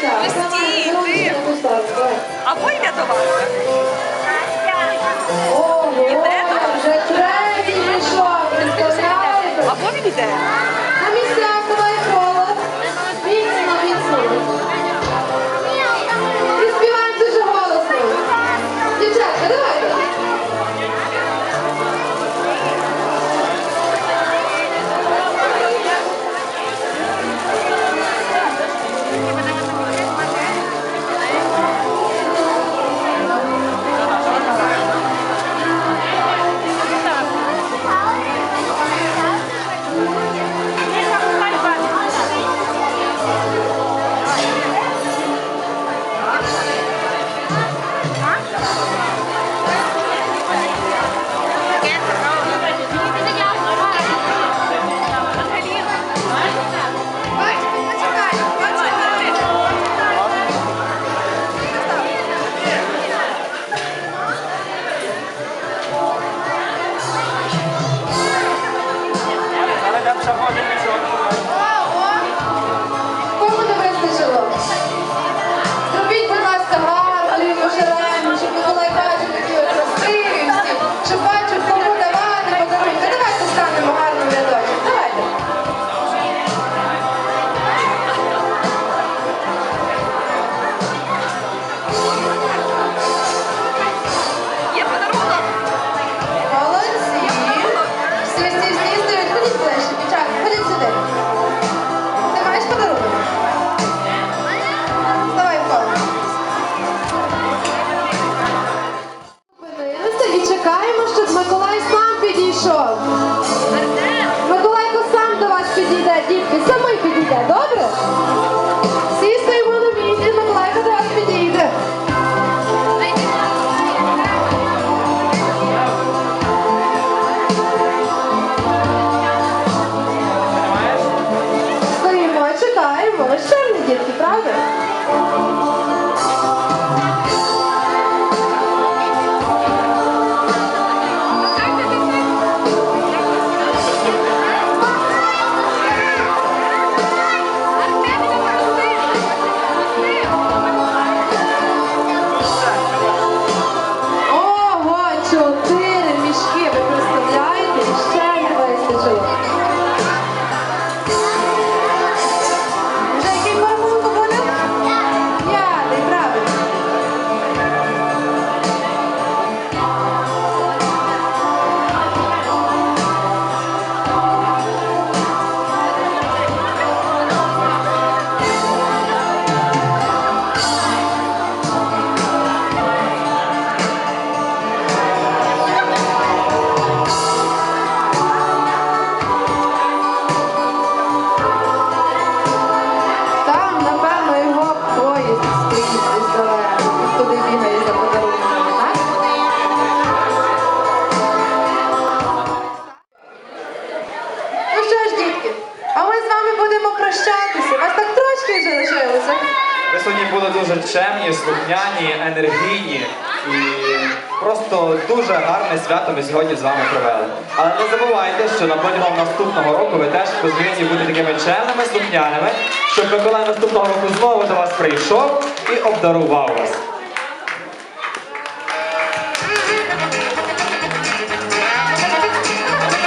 Пусти, Або йде до вас. Іде. Ви ж чемні дітки, правда? Будемо прощатися. Вас так трошки вже лишилося. Ви сьогодні були дуже чемні, слухняні, енергійні і просто дуже гарне свято ми сьогодні з вами провели. Але не забувайте, що на протягом наступного року ви теж повинні бути такими чемними, слухняними, щоб Миколай наступного року знову до вас прийшов і обдарував вас.